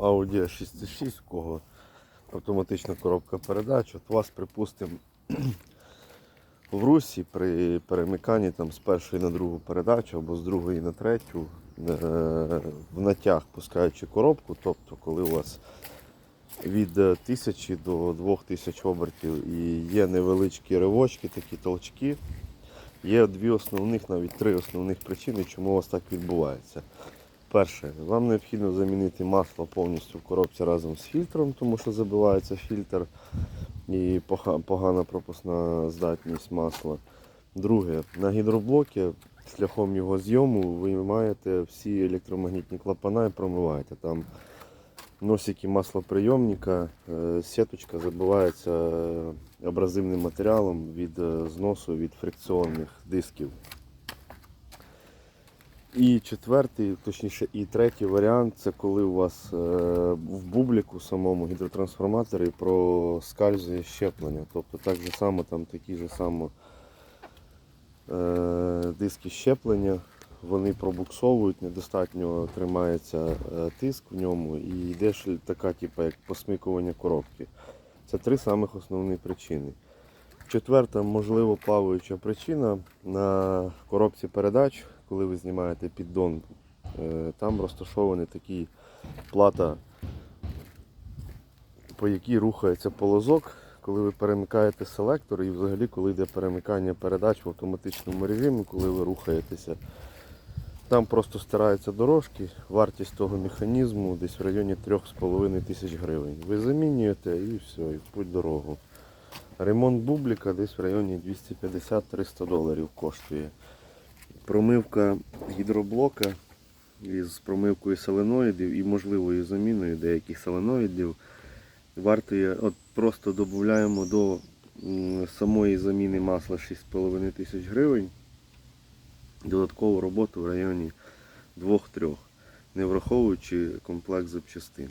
Audi 66, у кого автоматична коробка передач. От вас, припустимо, в русі при перемиканні там, з першої на другу передачу або з другої на третю е, в натяг пускаючи коробку, тобто коли у вас від е, 1000 до 2000 обертів і є невеличкі ривочки, такі толчки. Є дві основних, навіть три основних причини, чому у вас так відбувається. Перше, вам необхідно замінити масло повністю в коробці разом з фільтром, тому що забивається фільтр і погана пропускна здатність масла. Друге, на гідроблокі шляхом його зйому ви маєте всі електромагнітні клапана і промиваєте. Там носики маслоприйомника, е, сіточка забивається е, абразивним матеріалом від е, зносу від фрикціонних дисків. І четвертий, точніше, і третій варіант це коли у вас е, в бубліку самому гідротрансформаторі проскальзує щеплення. Тобто так же само, там такі ж само е, диски щеплення, вони пробуксовують, недостатньо тримається е, тиск в ньому і йде така, типу, як посмикування коробки. Це три самих основні причини. Четверта, можливо, плаваюча причина на коробці передач, коли ви знімаєте піддон, е, там розташований такий плата, по якій рухається полозок, коли ви перемикаєте селектор і взагалі коли йде перемикання передач в автоматичному режимі, коли ви рухаєтеся. Там просто стираються дорожки, вартість того механізму десь в районі 3,5 тисяч гривень. Ви замінюєте і все, і в путь дорогу. Ремонт бубліка десь в районі 250-300 доларів коштує. Промивка гідроблока із промивкою соленоїдів і можливою заміною деяких соленоїдів вартує, от просто додаємо до самої заміни масла 6,5 тисяч гривень. Додаткову роботу в районі 2-3, не враховуючи комплект запчастин.